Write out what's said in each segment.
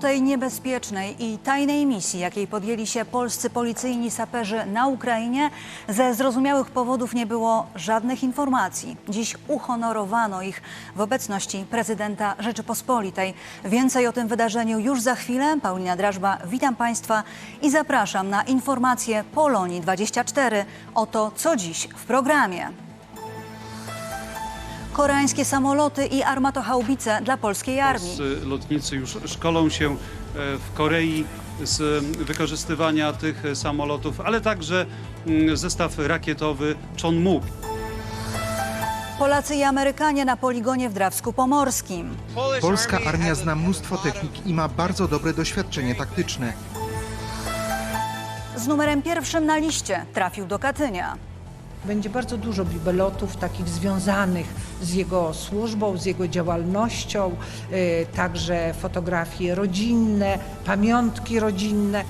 O tej niebezpiecznej i tajnej misji, jakiej podjęli się polscy policyjni saperzy na Ukrainie, ze zrozumiałych powodów nie było żadnych informacji. Dziś uhonorowano ich w obecności prezydenta Rzeczypospolitej. Więcej o tym wydarzeniu już za chwilę. Paulina Drażba, witam Państwa i zapraszam na informacje Polonii 24. Oto co dziś w programie. Koreańskie samoloty i armatochaubice dla polskiej armii. Polscy lotnicy już szkolą się e, w Korei z wykorzystywania tych samolotów, ale także zestaw rakietowy Chonmu. Polacy i Amerykanie na poligonie w Drawsku Pomorskim. Polska armia zna mnóstwo technik i ma bardzo dobre doświadczenie taktyczne. Z numerem pierwszym na liście trafił do Katynia. Będzie bardzo dużo bibelotów takich związanych z jego służbą, z jego działalnością, y, także fotografie rodzinne, pamiątki rodzinne.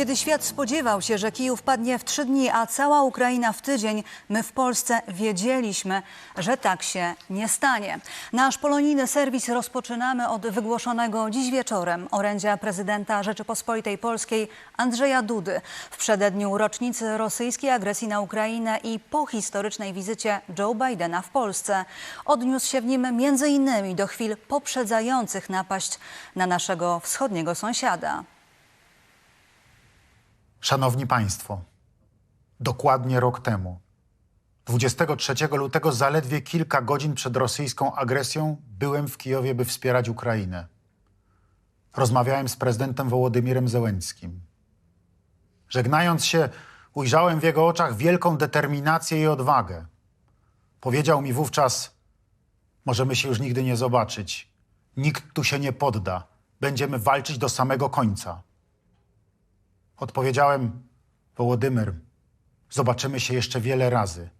Kiedy świat spodziewał się, że Kijów padnie w trzy dni, a cała Ukraina w tydzień, my w Polsce wiedzieliśmy, że tak się nie stanie. Nasz polonijny serwis rozpoczynamy od wygłoszonego dziś wieczorem orędzia prezydenta Rzeczypospolitej Polskiej Andrzeja Dudy w przededniu rocznicy rosyjskiej agresji na Ukrainę i po historycznej wizycie Joe Bidena w Polsce. Odniósł się w nim innymi do chwil poprzedzających napaść na naszego wschodniego sąsiada. Szanowni Państwo, dokładnie rok temu, 23 lutego, zaledwie kilka godzin przed rosyjską agresją, byłem w Kijowie, by wspierać Ukrainę. Rozmawiałem z prezydentem Wołodymirem Zełenskim. Żegnając się, ujrzałem w jego oczach wielką determinację i odwagę. Powiedział mi wówczas: Możemy się już nigdy nie zobaczyć. Nikt tu się nie podda. Będziemy walczyć do samego końca. Odpowiedziałem: Wołodymyr, zobaczymy się jeszcze wiele razy.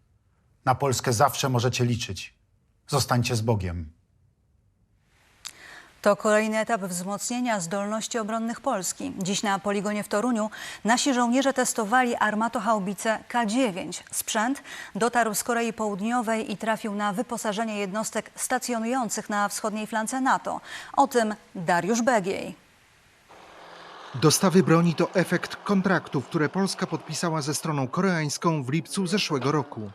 Na Polskę zawsze możecie liczyć. Zostańcie z Bogiem. To kolejny etap wzmocnienia zdolności obronnych Polski. Dziś na poligonie w Toruniu nasi żołnierze testowali armatochaubice K9. Sprzęt dotarł z Korei Południowej i trafił na wyposażenie jednostek stacjonujących na wschodniej flance NATO. O tym Dariusz Begiej. Dostawy broni to efekt kontraktów, które Polska podpisała ze stroną koreańską w lipcu zeszłego roku.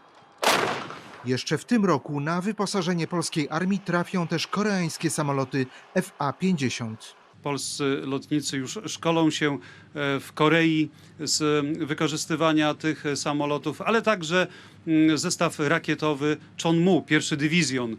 Jeszcze w tym roku na wyposażenie polskiej armii trafią też koreańskie samoloty FA-50. Polscy lotnicy już szkolą się w Korei z wykorzystywania tych samolotów, ale także mm, zestaw rakietowy Chonmu, pierwszy dywizjon e,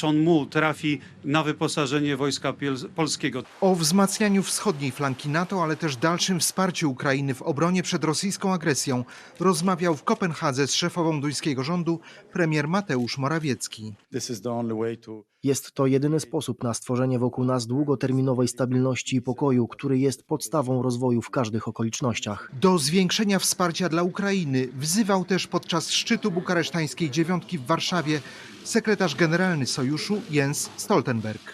Chonmu trafi na wyposażenie Wojska Polskiego. O wzmacnianiu wschodniej flanki NATO, ale też dalszym wsparciu Ukrainy w obronie przed rosyjską agresją rozmawiał w Kopenhadze z szefową duńskiego rządu premier Mateusz Morawiecki. This is the only way to Jest to jedyny sposób na stworzenie wokół nas długoterminowej stabilności i pokoju, który jest podstawą rozwoju w każdych okolicznościach. Do zwiększenia wsparcia dla Ukrainy wzywał też podczas szczytu bukaresztańskiej dziewiątki w Warszawie sekretarz generalny sojuszu Jens Stoltenberg.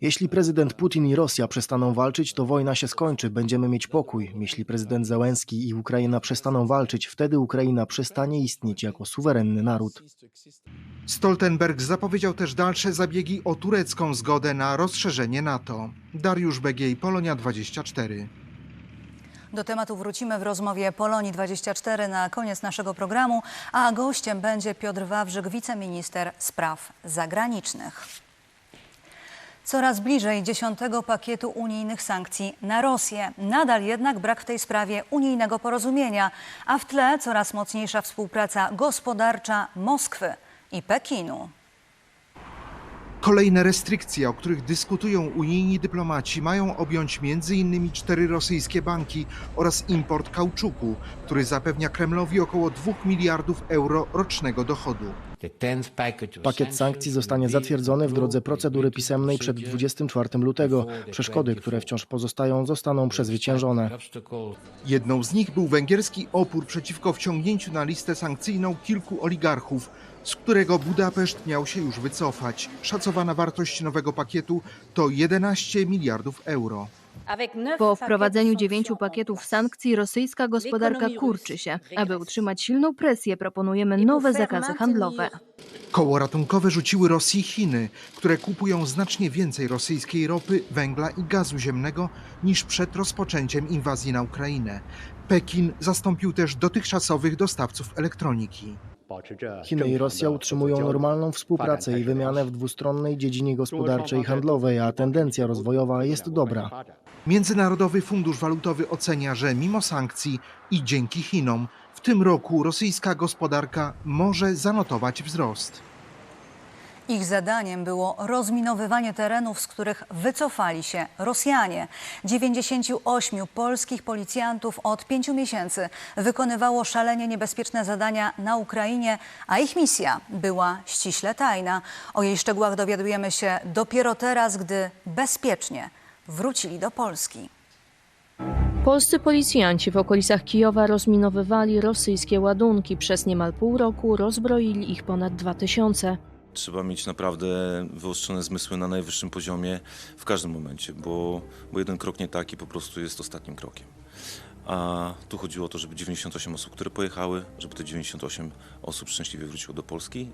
Jeśli prezydent Putin i Rosja przestaną walczyć, to wojna się skończy, będziemy mieć pokój. Jeśli prezydent Zełenski i Ukraina przestaną walczyć, wtedy Ukraina przestanie istnieć jako suwerenny naród. Stoltenberg zapowiedział też dalsze zabiegi o turecką zgodę na rozszerzenie NATO. Dariusz Begiej, Polonia 24. Do tematu wrócimy w rozmowie Polonii 24 na koniec naszego programu, a gościem będzie Piotr Wawrzyk, wiceminister spraw zagranicznych. Coraz bliżej dziesiątego pakietu unijnych sankcji na Rosję. Nadal jednak brak w tej sprawie unijnego porozumienia, a w tle coraz mocniejsza współpraca gospodarcza Moskwy i Pekinu. Kolejne restrykcje, o których dyskutują unijni dyplomaci, mają objąć m.in. cztery rosyjskie banki oraz import kauczuku, który zapewnia Kremlowi około 2 miliardów euro rocznego dochodu. Pakiet sankcji zostanie zatwierdzony w drodze procedury pisemnej przed 24 lutego. Przeszkody, które wciąż pozostają, zostaną przezwyciężone. Jedną z nich był węgierski opór przeciwko wciągnięciu na listę sankcyjną kilku oligarchów, z którego Budapeszt miał się już wycofać. Szacowana wartość nowego pakietu to 11 miliardów euro. Po wprowadzeniu dziewięciu pakietów sankcji rosyjska gospodarka kurczy się. Aby utrzymać silną presję, proponujemy nowe zakazy handlowe. Koło ratunkowe rzuciły Rosji Chiny, które kupują znacznie więcej rosyjskiej ropy, węgla i gazu ziemnego niż przed rozpoczęciem inwazji na Ukrainę. Pekin zastąpił też dotychczasowych dostawców elektroniki. Chiny i Rosja utrzymują normalną współpracę i wymianę w dwustronnej dziedzinie gospodarczej i handlowej, a tendencja rozwojowa jest dobra. Międzynarodowy Fundusz Walutowy ocenia, że mimo sankcji i dzięki Chinom w tym roku rosyjska gospodarka może zanotować wzrost. Ich zadaniem było rozminowywanie terenów, z których wycofali się Rosjanie. 98 polskich policjantów od pięciu miesięcy wykonywało szalenie niebezpieczne zadania na Ukrainie, a ich misja była ściśle tajna. O jej szczegółach dowiadujemy się dopiero teraz, gdy bezpiecznie wrócili do Polski. Polscy policjanci w okolicach Kijowa rozminowywali rosyjskie ładunki. Przez niemal pół roku rozbroili ich ponad dwa tysiące. Trzeba mieć naprawdę wyostrzone zmysły na najwyższym poziomie w każdym momencie, bo, bo jeden krok nie taki po prostu jest ostatnim krokiem. A tu chodziło o to, żeby 98 osób, które pojechały, żeby te 98 osób szczęśliwie wróciło do Polski.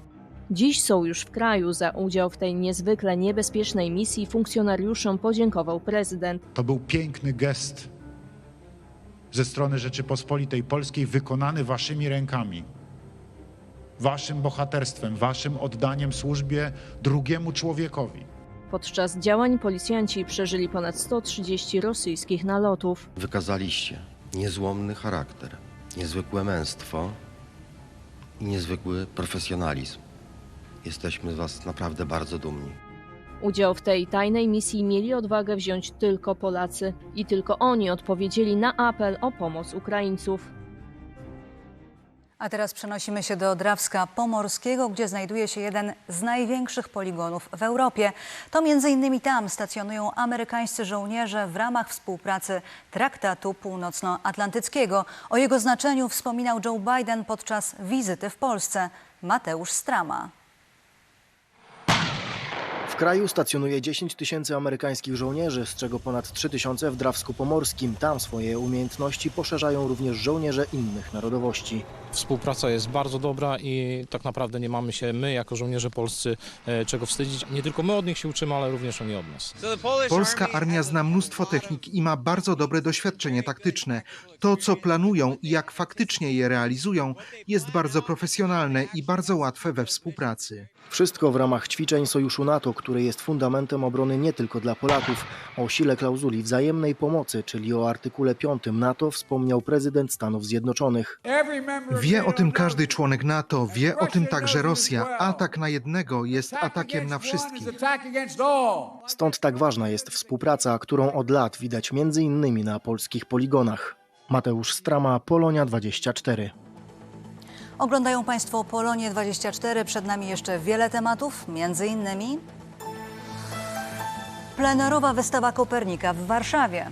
Dziś są już w kraju. Za udział w tej niezwykle niebezpiecznej misji funkcjonariuszom podziękował prezydent. To był piękny gest ze strony Rzeczypospolitej Polskiej, wykonany waszymi rękami, waszym bohaterstwem, waszym oddaniem służbie drugiemu człowiekowi. Podczas działań policjanci przeżyli ponad 130 rosyjskich nalotów. Wykazaliście niezłomny charakter, niezwykłe męstwo i niezwykły profesjonalizm. Jesteśmy z Was naprawdę bardzo dumni. Udział w tej tajnej misji mieli odwagę wziąć tylko Polacy i tylko oni odpowiedzieli na apel o pomoc Ukraińców. A teraz przenosimy się do Drawska Pomorskiego, gdzie znajduje się jeden z największych poligonów w Europie. To między innymi tam stacjonują amerykańscy żołnierze w ramach współpracy Traktatu Północnoatlantyckiego. O jego znaczeniu wspominał Joe Biden podczas wizyty w Polsce. Mateusz Strama. W kraju stacjonuje 10 tysięcy amerykańskich żołnierzy, z czego ponad 3 tysiące w Drawsku Pomorskim. Tam swoje umiejętności poszerzają również żołnierze innych narodowości. Współpraca jest bardzo dobra i tak naprawdę nie mamy się my, jako żołnierze polscy, e, czego wstydzić. Nie tylko my od nich się uczymy, ale również oni od nas. Polska armia zna mnóstwo technik i ma bardzo dobre doświadczenie taktyczne. To, co planują i jak faktycznie je realizują, jest bardzo profesjonalne i bardzo łatwe we współpracy. Wszystko w ramach ćwiczeń Sojuszu NATO, który jest fundamentem obrony nie tylko dla Polaków. O sile klauzuli wzajemnej pomocy, czyli o artykule 5 NATO wspomniał prezydent Stanów Zjednoczonych. Wie o tym każdy członek NATO, wie o tym także Rosja. Atak na jednego jest atakiem na wszystkich. Stąd tak ważna jest współpraca, którą od lat widać między innymi na polskich poligonach. Mateusz Strama, Polonia 24. Oglądają Państwo Polonię 24. Przed nami jeszcze wiele tematów, między innymi plenerowa wystawa Kopernika w Warszawie.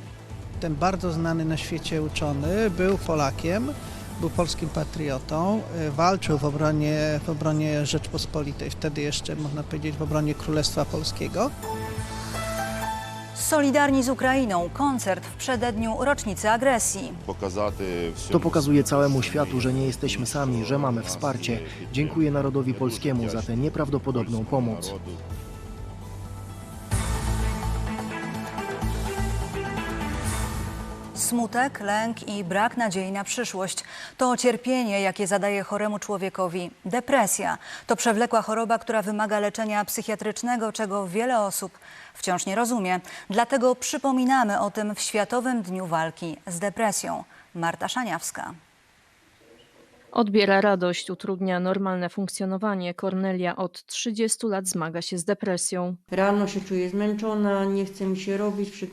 Ten bardzo znany na świecie uczony był Polakiem, był polskim patriotą, y, walczył w obronie, w obronie Rzeczpospolitej, wtedy jeszcze można powiedzieć w obronie Królestwa Polskiego. Solidarni z Ukrainą. Koncert w przededniu rocznicy agresji. To pokazuje całemu światu, że nie jesteśmy sami, że mamy wsparcie. Dziękuję narodowi polskiemu za tę nieprawdopodobną pomoc. Smutek, lęk i brak nadziei na przyszłość to cierpienie, jakie zadaje choremu człowiekowi depresja. To przewlekła choroba, która wymaga leczenia psychiatrycznego, czego wiele osób wciąż nie rozumie. Dlatego przypominamy o tym w Światowym Dniu Walki z Depresją. Marta Szaniawska. Odbiera radość, utrudnia normalne funkcjonowanie. Kornelia od 30 lat zmaga się z depresją. Rano się czuję zmęczona, nie chce mi się robić, przy-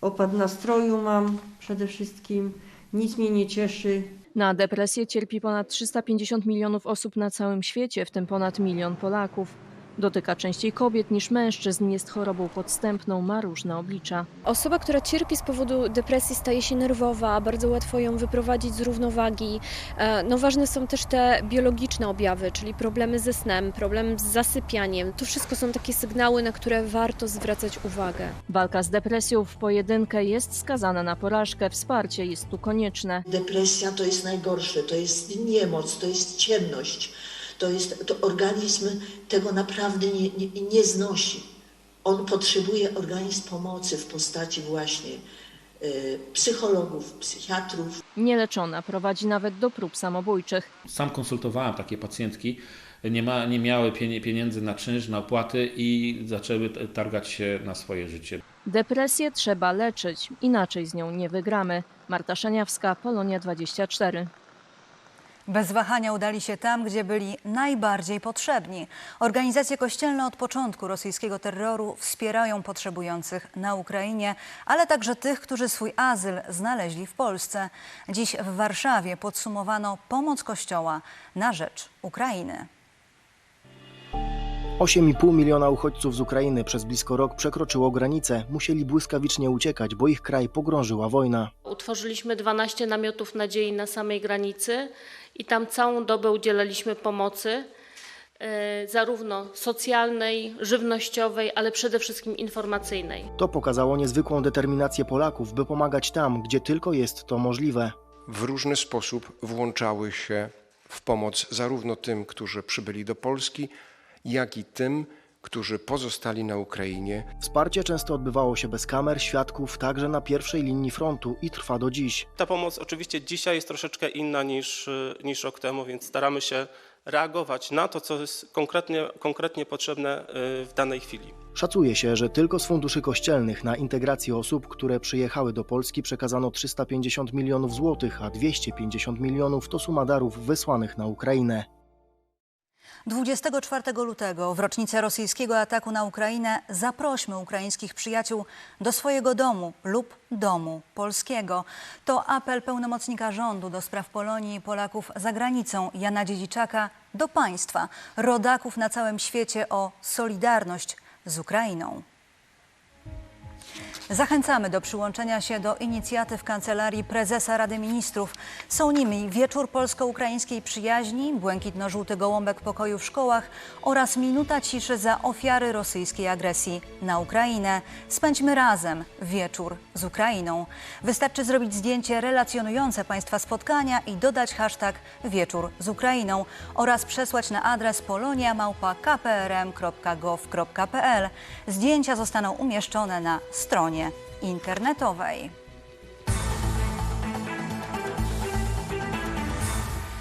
opad nastroju mam przede wszystkim, nic mnie nie cieszy. Na depresję cierpi ponad 350 milionów osób na całym świecie, w tym ponad milion Polaków. Dotyka częściej kobiet niż mężczyzn, jest chorobą podstępną, ma różne oblicza. Osoba, która cierpi z powodu depresji, staje się nerwowa, bardzo łatwo ją wyprowadzić z równowagi. E, No, ważne są też te biologiczne objawy, czyli problemy ze snem, problem z zasypianiem. To wszystko są takie sygnały, na które warto zwracać uwagę. Walka z depresją w pojedynkę jest skazana na porażkę, wsparcie jest tu konieczne. Depresja to jest najgorsze, to jest niemoc, to jest ciemność, to jest, to organizm tego naprawdę nie, nie, nie znosi. On potrzebuje organizm pomocy w postaci właśnie y, psychologów, psychiatrów. Nieleczona prowadzi nawet do prób samobójczych. Sam konsultowałem takie pacjentki, nie, ma, nie miały pieniędzy na czynsz, na opłaty i zaczęły targać się na swoje życie. Depresję trzeba leczyć, inaczej z nią nie wygramy. Marta Szaniawska, Polonia 24. Bez wahania udali się tam, gdzie byli najbardziej potrzebni. Organizacje kościelne od początku rosyjskiego terroru wspierają potrzebujących na Ukrainie, ale także tych, którzy swój azyl znaleźli w Polsce. Dziś w Warszawie podsumowano pomoc Kościoła na rzecz Ukrainy. 8,5 miliona uchodźców z Ukrainy przez blisko rok przekroczyło granicę. Musieli błyskawicznie uciekać, bo ich kraj pogrążyła wojna. Utworzyliśmy 12 namiotów nadziei na samej granicy i tam całą dobę udzielaliśmy pomocy, e, zarówno socjalnej, żywnościowej, ale przede wszystkim informacyjnej. To pokazało niezwykłą determinację Polaków, by pomagać tam, gdzie tylko jest to możliwe. w różny sposób włączały się w pomoc zarówno tym, którzy przybyli do Polski, jak i tym, którzy pozostali na Ukrainie. Wsparcie często odbywało się bez kamer, świadków, także na pierwszej linii frontu i trwa do dziś. Ta pomoc oczywiście dzisiaj jest troszeczkę inna niż, y, niż rok temu, więc staramy się reagować na to, co jest konkretnie, konkretnie potrzebne y, w danej chwili. Szacuje się, że tylko z funduszy kościelnych na integrację osób, które przyjechały do Polski przekazano 350 milionów złotych, a 250 milionów to suma darów wysłanych na Ukrainę. 24 lutego, w rocznicę rosyjskiego ataku na Ukrainę, zaprośmy ukraińskich przyjaciół do swojego domu lub domu polskiego. To apel pełnomocnika rządu do spraw Polonii i Polaków za granicą Jana Dziedziczaka do państwa, rodaków na całym świecie o solidarność z Ukrainą. Zachęcamy do przyłączenia się do inicjatyw Kancelarii Prezesa Rady Ministrów. Są nimi Wieczór Polsko-Ukraińskiej Przyjaźni, Błękitno-Żółty Gołąbek Pokoju w Szkołach oraz Minuta Ciszy za ofiary rosyjskiej agresji na Ukrainę. Spędźmy razem wieczór z Ukrainą. Wystarczy zrobić zdjęcie relacjonujące Państwa spotkania i dodać hashtag Wieczór z Ukrainą oraz przesłać na adres polonia.kprm.gov.pl. Zdjęcia zostaną umieszczone na stronie internetowej.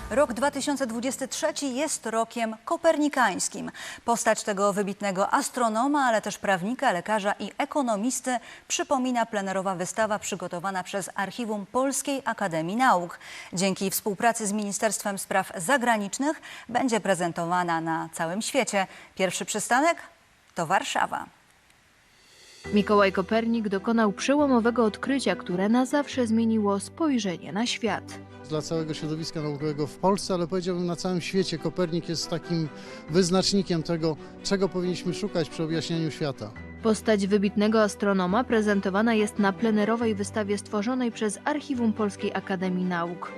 Rok 2023 jest rokiem kopernikańskim. Postać tego wybitnego astronoma, ale też prawnika, lekarza i ekonomisty przypomina plenerowa wystawa przygotowana przez Archiwum Polskiej Akademii Nauk. Dzięki współpracy z Ministerstwem Spraw Zagranicznych będzie prezentowana na całym świecie. Pierwszy przystanek to Warszawa. Mikołaj Kopernik dokonał przełomowego odkrycia, które na zawsze zmieniło spojrzenie na świat. dla całego środowiska naukowego w Polsce, ale powiedziałbym na całym świecie. Kopernik jest takim wyznacznikiem tego, czego powinniśmy szukać przy objaśnianiu świata. Postać wybitnego astronoma prezentowana jest na plenerowej wystawie stworzonej przez Archiwum Polskiej Akademii Nauk.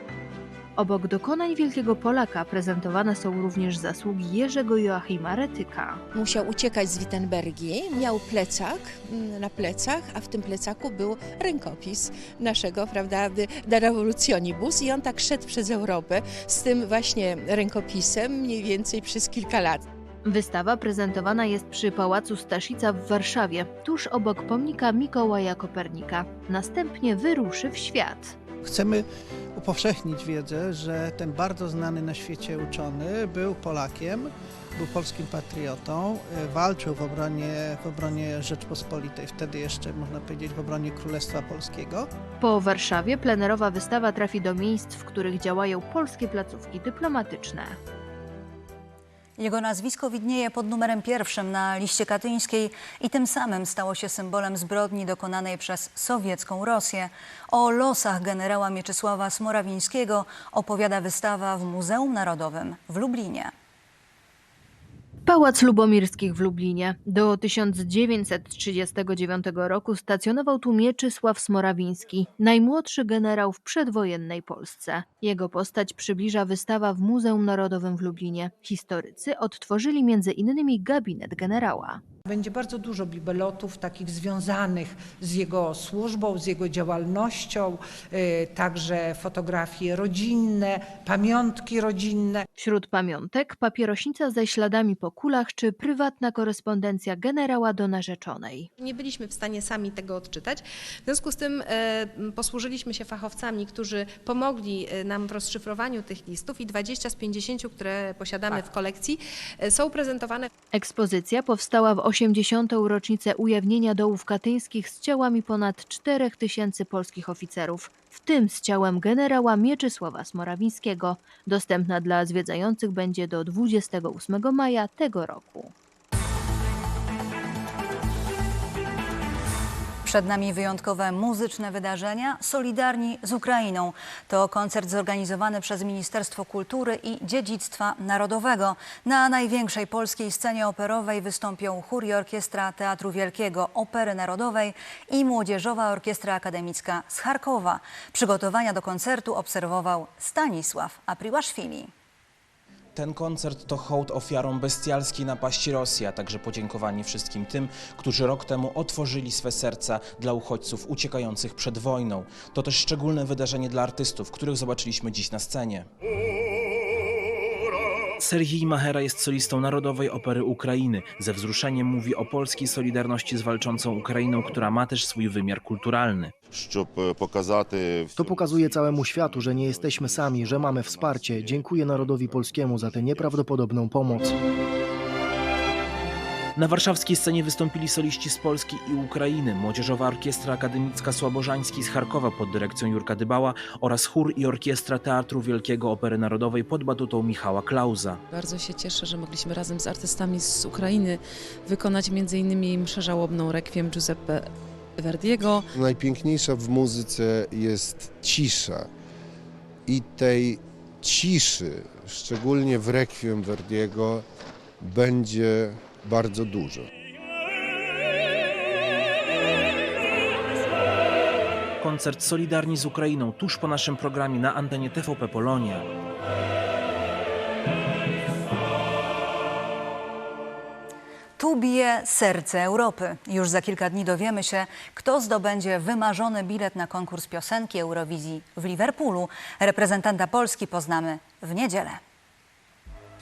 Obok dokonań wielkiego Polaka prezentowane są również zasługi Jerzego Joachima Retyka. Musiał uciekać z Wittenbergi, miał plecak mm, na plecach, a w tym plecaku był rękopis naszego, prawda, de revolutionibus i on tak szedł przez Europę z tym właśnie rękopisem mniej więcej przez kilka lat. Wystawa prezentowana jest przy Pałacu Staszica w Warszawie, tuż obok pomnika Mikołaja Kopernika. Następnie wyruszy w świat. Chcemy upowszechnić wiedzę, że ten bardzo znany na świecie uczony był Polakiem, był polskim patriotą, y, walczył w obronie, w obronie Rzeczpospolitej, wtedy jeszcze można powiedzieć w obronie Królestwa Polskiego. Po Warszawie plenerowa wystawa trafi do miejsc, w których działają polskie placówki dyplomatyczne. Jego nazwisko widnieje pod numerem pierwszym na liście katyńskiej i tym samym stało się symbolem zbrodni dokonanej przez sowiecką Rosję. O losach generała Mieczysława Smorawińskiego opowiada wystawa w Muzeum Narodowym w Lublinie. Pałac Lubomirskich w Lublinie. Do 1939 roku stacjonował tu Mieczysław Smorawiński, najmłodszy generał w przedwojennej Polsce. Jego postać przybliża wystawa w Muzeum Narodowym w Lublinie. Historycy odtworzyli między innymi gabinet generała. Będzie bardzo dużo bibelotów takich związanych z jego służbą, z jego działalnością, y, także fotografie rodzinne, pamiątki rodzinne. Wśród pamiątek papierośnica ze śladami po kulach czy prywatna korespondencja generała do narzeczonej. Nie byliśmy w stanie sami tego odczytać. W związku z tym e, posłużyliśmy się fachowcami, którzy pomogli e, nam w rozszyfrowaniu tych listów i 20 z 50, które posiadamy w kolekcji, e, są prezentowane Ekspozycja powstała w 80. rocznicę ujawnienia dołów katyńskich z ciałami ponad 4 tysięcy polskich oficerów, w tym z ciałem generała Mieczysława Smorawińskiego. Dostępna dla zwiedzających będzie do 28 maja tego roku. Przed nami wyjątkowe muzyczne wydarzenia Solidarni z Ukrainą. To koncert zorganizowany przez Ministerstwo Kultury i Dziedzictwa Narodowego. Na największej polskiej scenie operowej wystąpią chór i orkiestra Teatru Wielkiego Opery Narodowej i Młodzieżowa Orkiestra Akademicka z Charkowa. Przygotowania do koncertu obserwował Stanisław Apriłaszwili. Ten koncert to hołd ofiarom bestialskiej napaści Rosji, a także podziękowanie wszystkim tym, którzy rok temu otworzyli swe serca dla uchodźców uciekających przed wojną. To też szczególne wydarzenie dla artystów, których zobaczyliśmy dziś na scenie. Serhii Mahera jest solistą Narodowej Opery Ukrainy. Ze wzruszeniem mówi o polskiej solidarności z walczącą Ukrainą, która ma też swój wymiar kulturalny. To pokazuje całemu światu, że nie jesteśmy sami, że mamy wsparcie. Dziękuję narodowi polskiemu za tę nieprawdopodobną pomoc. Na warszawskiej scenie wystąpili soliści z Polski i Ukrainy, Młodzieżowa Orkiestra Akademicka Słabożański z Charkowa pod dyrekcją Jurka Dybała oraz chór i orkiestra Teatru Wielkiego Opery Narodowej pod batutą Michała Klauza. Bardzo się cieszę, że mogliśmy razem z artystami z Ukrainy wykonać m.in. mszę żałobną Requiem Giuseppe Verdiego. Najpiękniejsza w muzyce jest cisza. I tej ciszy, szczególnie w rekwiem Verdiego, będzie bardzo dużo. Koncert Solidarni z Ukrainą tuż po naszym programie na antenie TVP Polonia. Tu bije serce Europy. Już za kilka dni dowiemy się, kto zdobędzie wymarzony bilet na konkurs piosenki Eurowizji w Liverpoolu. Reprezentanta Polski poznamy w niedzielę.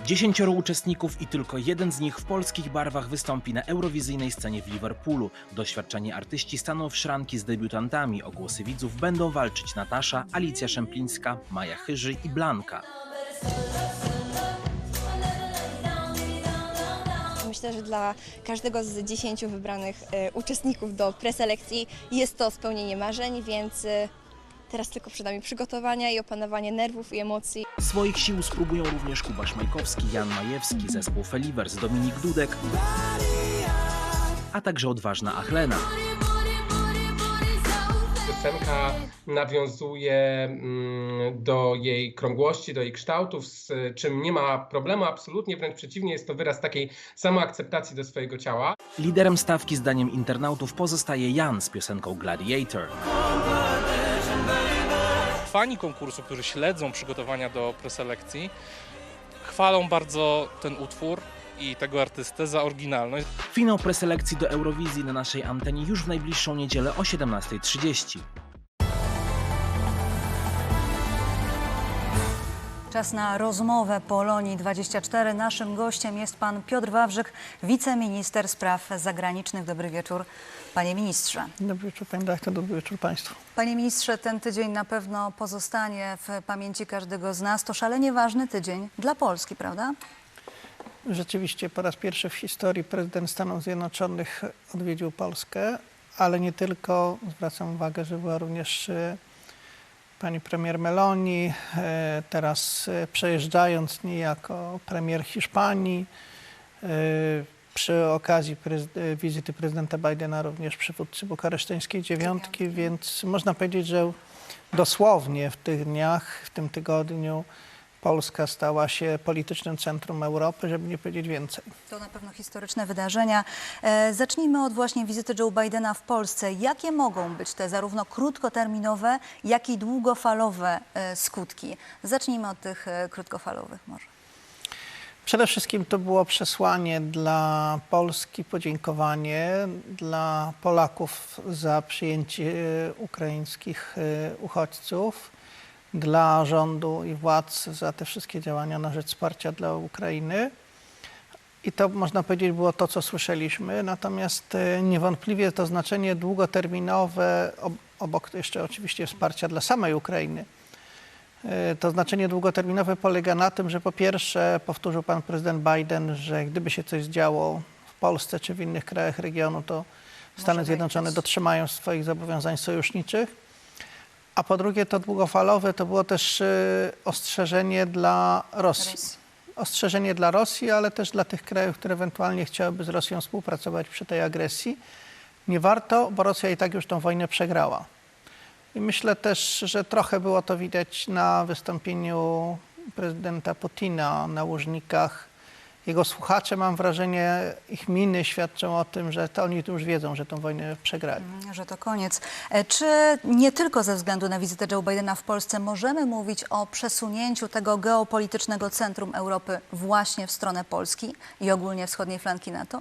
Dziesięcioro uczestników i tylko jeden z nich w polskich barwach wystąpi na eurowizyjnej scenie w Liverpoolu. Doświadczeni artyści staną w szranki z debiutantami. O głosy widzów będą walczyć Natasza, Alicja Szemplińska, Maja Chyży i Blanka. Myślę, że dla każdego z dziesięciu wybranych e, uczestników do preselekcji jest to spełnienie marzeń, więc e, teraz tylko przed nami przygotowania i opanowanie nerwów i emocji. Swoich sił spróbują również Kuba Szmajkowski, Jan Majewski, zespół Felivers, Dominik Dudek, a także odważna Achlena. Piosenka nawiązuje mm, do jej krągłości, do jej kształtów, z czym nie ma problemu, absolutnie, wręcz przeciwnie, jest to wyraz takiej samoakceptacji do swojego ciała. Liderem stawki zdaniem internautów pozostaje Jan z piosenką Gladiator. Fani konkursu, którzy śledzą przygotowania do preselekcji, chwalą bardzo ten utwór i tego artystę za oryginalność. Finał preselekcji do Eurowizji na naszej antenie już w najbliższą niedzielę o 17.30. Czas na rozmowę Polonii 24. Naszym gościem jest pan Piotr Wawrzyk, wiceminister spraw zagranicznych. Dobry wieczór, panie ministrze. Dobry wieczór Pani Dyrektor, dobry wieczór Państwu. Panie ministrze, ten tydzień na pewno pozostanie w pamięci każdego z nas. To szalenie ważny tydzień dla Polski, prawda? Rzeczywiście po raz pierwszy w historii prezydent Stanów Zjednoczonych odwiedził Polskę, ale nie tylko. Zwracam uwagę, że była również e, pani premier Meloni, e, teraz e, przejeżdżając niejako premier Hiszpanii. e, Przy okazji prezy- wizyty prezydenta Bidena również przywódcy bukareszteńskiej dziewiątki, więc można powiedzieć, że dosłownie w tych dniach, w tym tygodniu Polska stała się politycznym centrum Europy, żeby nie powiedzieć więcej. To na pewno historyczne wydarzenia. E, zacznijmy od właśnie wizyty Joe Bidena w Polsce. Jakie mogą być te zarówno krótkoterminowe, jak i długofalowe e, skutki? Zacznijmy od tych e, krótkofalowych może. Przede wszystkim to było przesłanie dla Polski, podziękowanie dla Polaków za przyjęcie ukraińskich uchodźców, dla rządu i władz za te wszystkie działania na rzecz wsparcia dla Ukrainy. I to można powiedzieć było to, co słyszeliśmy. Natomiast e, niewątpliwie to znaczenie długoterminowe, ob- obok jeszcze oczywiście wsparcia dla samej Ukrainy, E, To znaczenie długoterminowe polega na tym, że po pierwsze powtórzył pan prezydent Biden, że gdyby się coś działo w Polsce czy w innych krajach regionu, to Stany Zjednoczone dotrzymają swoich zobowiązań sojuszniczych. A po drugie to długofalowe to było też e, ostrzeżenie dla Rosji. Ostrzeżenie dla Rosji, ale też dla tych krajów, które ewentualnie chciałyby z Rosją współpracować przy tej agresji. Nie warto, bo Rosja i tak już tą wojnę przegrała. I myślę też, że trochę było to widać na wystąpieniu prezydenta Putina na Łużnikach. Jego słuchacze, mam wrażenie, ich miny świadczą o tym, że to oni już wiedzą, że tą wojnę przegrali. Że to koniec. E, Czy nie tylko ze względu na wizytę Joe Bidena w Polsce możemy mówić o przesunięciu tego geopolitycznego centrum Europy właśnie w stronę Polski i ogólnie wschodniej flanki NATO?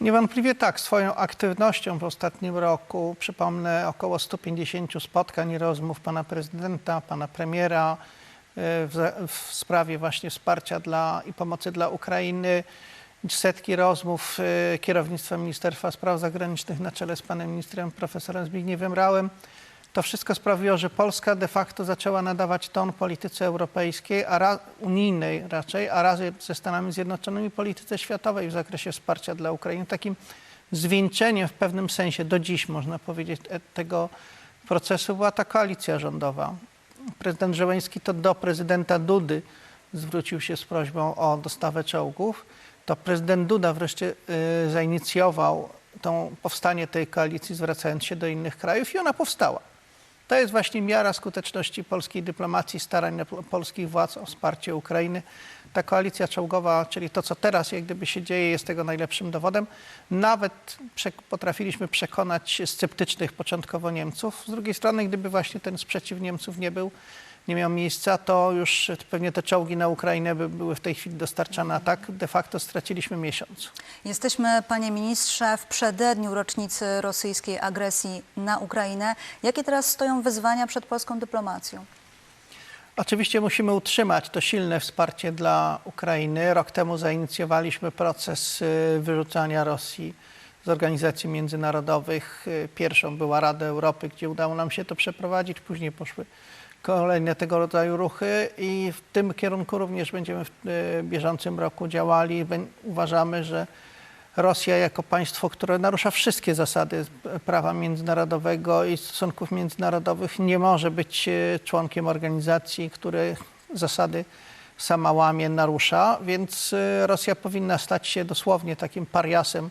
Niewątpliwie tak, swoją aktywnością w ostatnim roku, przypomnę około 150 spotkań i rozmów pana prezydenta, pana premiera w, za- w sprawie właśnie wsparcia dla, i pomocy dla Ukrainy, setki rozmów e, kierownictwa Ministerstwa Spraw Zagranicznych na czele z panem ministrem profesorem Zbigniewem Rałem. To wszystko sprawiło, że Polska de facto zaczęła nadawać ton polityce europejskiej, a ra, unijnej raczej, a razem ze Stanami Zjednoczonymi polityce światowej w zakresie wsparcia dla Ukrainy. Takim zwieńczeniem w pewnym sensie do dziś można powiedzieć e- tego procesu była ta koalicja rządowa. Prezydent Żeleński to do prezydenta Dudy zwrócił się z prośbą o dostawę czołgów. To prezydent Duda wreszcie y, zainicjował tą, powstanie tej koalicji, zwracając się do innych krajów i ona powstała. To jest właśnie miara skuteczności polskiej dyplomacji, starań polskich władz o wsparcie Ukrainy. Ta koalicja czołgowa, czyli to, co teraz jak gdyby się dzieje, jest tego najlepszym dowodem. Nawet potrafiliśmy przekonać sceptycznych początkowo Niemców. Z drugiej strony, gdyby właśnie ten sprzeciw Niemców nie był, nie miał miejsca, to już pewnie te czołgi na Ukrainę by były w tej chwili dostarczane, a tak de facto straciliśmy miesiąc. Jesteśmy, panie ministrze, w przededniu rocznicy rosyjskiej agresji na Ukrainę. Jakie teraz stoją wyzwania przed polską dyplomacją? Oczywiście musimy utrzymać to silne wsparcie dla Ukrainy. Rok temu zainicjowaliśmy proces y, wyrzucania Rosji z organizacji międzynarodowych. Y, Pierwszą była Rada Europy, gdzie udało nam się to przeprowadzić. Później poszły kolejne tego rodzaju ruchy i w tym kierunku również będziemy w y, bieżącym roku działali. Uważamy, że Rosja jako państwo, które narusza wszystkie zasady prawa międzynarodowego i stosunków międzynarodowych, nie może być e, członkiem organizacji, które zasady sama łamie, narusza, więc e, Rosja powinna stać się dosłownie takim pariasem,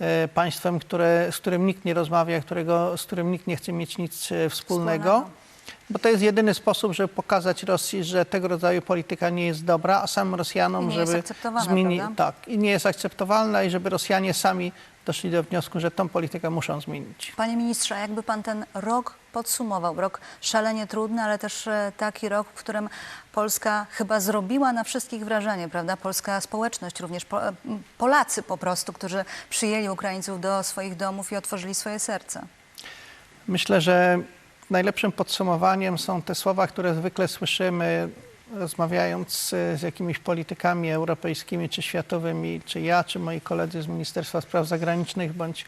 e, państwem, które, z którym nikt nie rozmawia, którego, z którym nikt nie chce mieć nic e, wspólnego. Wspólnego. Bo to jest jedyny sposób, żeby pokazać Rosji, że tego rodzaju polityka nie jest dobra, a samym I Rosjanom, nie jest żeby zmienić. Tak, i nie jest akceptowalna i żeby Rosjanie sami doszli do wniosku, że tą politykę muszą zmienić. Panie ministrze, jakby pan ten rok podsumował? Rok szalenie trudny, ale też e, taki rok, w którym Polska chyba zrobiła na wszystkich wrażenie, prawda? Polska społeczność, również Polacy po prostu, którzy przyjęli Ukraińców do swoich domów i otworzyli swoje serca. Myślę, że najlepszym podsumowaniem są te słowa, które zwykle słyszymy, rozmawiając z, z jakimiś politykami europejskimi czy światowymi, czy ja, czy moi koledzy z Ministerstwa Spraw Zagranicznych, bądź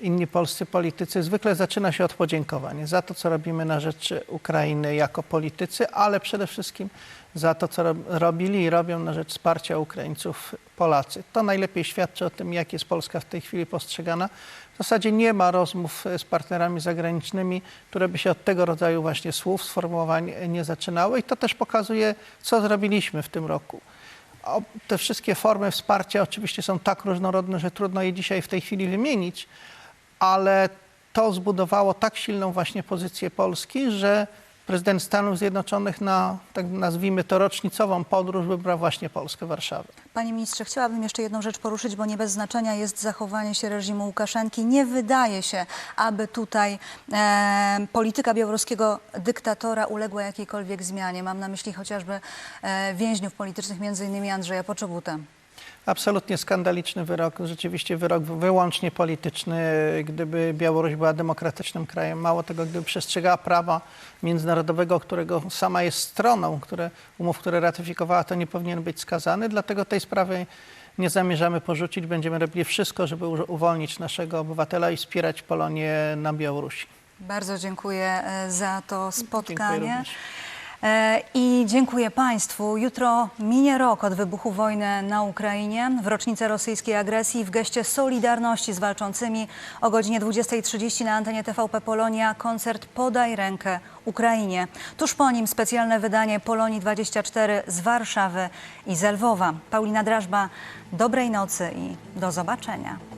inni polscy politycy. Zwykle zaczyna się od podziękowań za to, co robimy na rzecz Ukrainy jako politycy, ale przede wszystkim za to, co rob- robili i robią na rzecz wsparcia Ukraińców Polacy. To najlepiej świadczy o tym, jak jest Polska w tej chwili postrzegana. W zasadzie nie ma rozmów z partnerami zagranicznymi, które by się od tego rodzaju właśnie słów, sformułowań nie zaczynały i to też pokazuje, co zrobiliśmy w tym roku. Te wszystkie formy wsparcia oczywiście są tak różnorodne, że trudno je dzisiaj w tej chwili wymienić, ale to zbudowało tak silną właśnie pozycję Polski, że prezydent Stanów Zjednoczonych na, tak nazwijmy to, rocznicową podróż wybrał właśnie Polskę, Warszawę. Panie ministrze, chciałabym jeszcze jedną rzecz poruszyć, bo nie bez znaczenia jest zachowanie się reżimu Łukaszenki. Nie wydaje się, aby tutaj e, polityka białoruskiego dyktatora uległa jakiejkolwiek zmianie. Mam na myśli chociażby e, więźniów politycznych, między innymi Andrzeja Poczobutę. Absolutnie skandaliczny wyrok, rzeczywiście wyrok wyłącznie polityczny. Gdyby Białoruś była demokratycznym krajem, mało tego, gdyby przestrzegała prawa międzynarodowego, którego sama jest stroną, które, umów, które ratyfikowała, to nie powinien być skazany. Dlatego tej sprawy nie zamierzamy porzucić. Będziemy robili wszystko, żeby uwolnić naszego obywatela i wspierać Polonię na Białorusi. Bardzo dziękuję e, za to spotkanie. E, I dziękuję Państwu. Jutro minie rok od wybuchu wojny na Ukrainie. W rocznicę rosyjskiej agresji w geście solidarności z walczącymi o godzinie 20.30 na antenie TVP Polonia koncert Podaj rękę Ukrainie. Tuż po nim specjalne wydanie Polonii 24 z Warszawy i z Lwowa. Paulina Drażba, dobrej nocy i do zobaczenia.